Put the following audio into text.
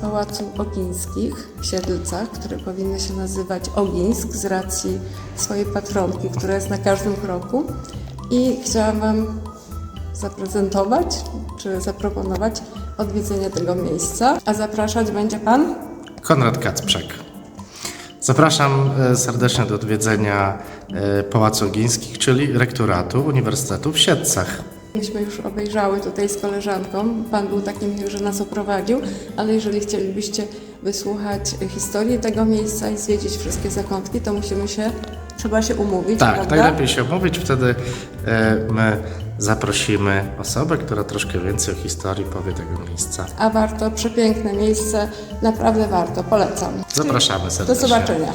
Pałacu Ogińskich w Siedlcach, które powinno się nazywać Ogińsk z racji swojej patronki, która jest na każdym kroku. I chciałam Wam zaprezentować, czy zaproponować odwiedzenie tego miejsca. A zapraszać będzie Pan? Konrad Kacprzak. Zapraszam e, serdecznie do odwiedzenia e, Pałacu Ogińskich, czyli rektoratu Uniwersytetu w Siedlcach. Myśmy już obejrzały tutaj z koleżanką. Pan był taki miły, że nas oprowadził, ale jeżeli chcielibyście wysłuchać historii tego miejsca i zwiedzić wszystkie zakątki, to musimy się, trzeba się umówić, Tak, prawda? najlepiej się omówić, wtedy e, my zaprosimy osobę, która troszkę więcej o historii powie tego miejsca. A warto, przepiękne miejsce, naprawdę warto, polecam. Zapraszamy Do serdecznie. zobaczenia.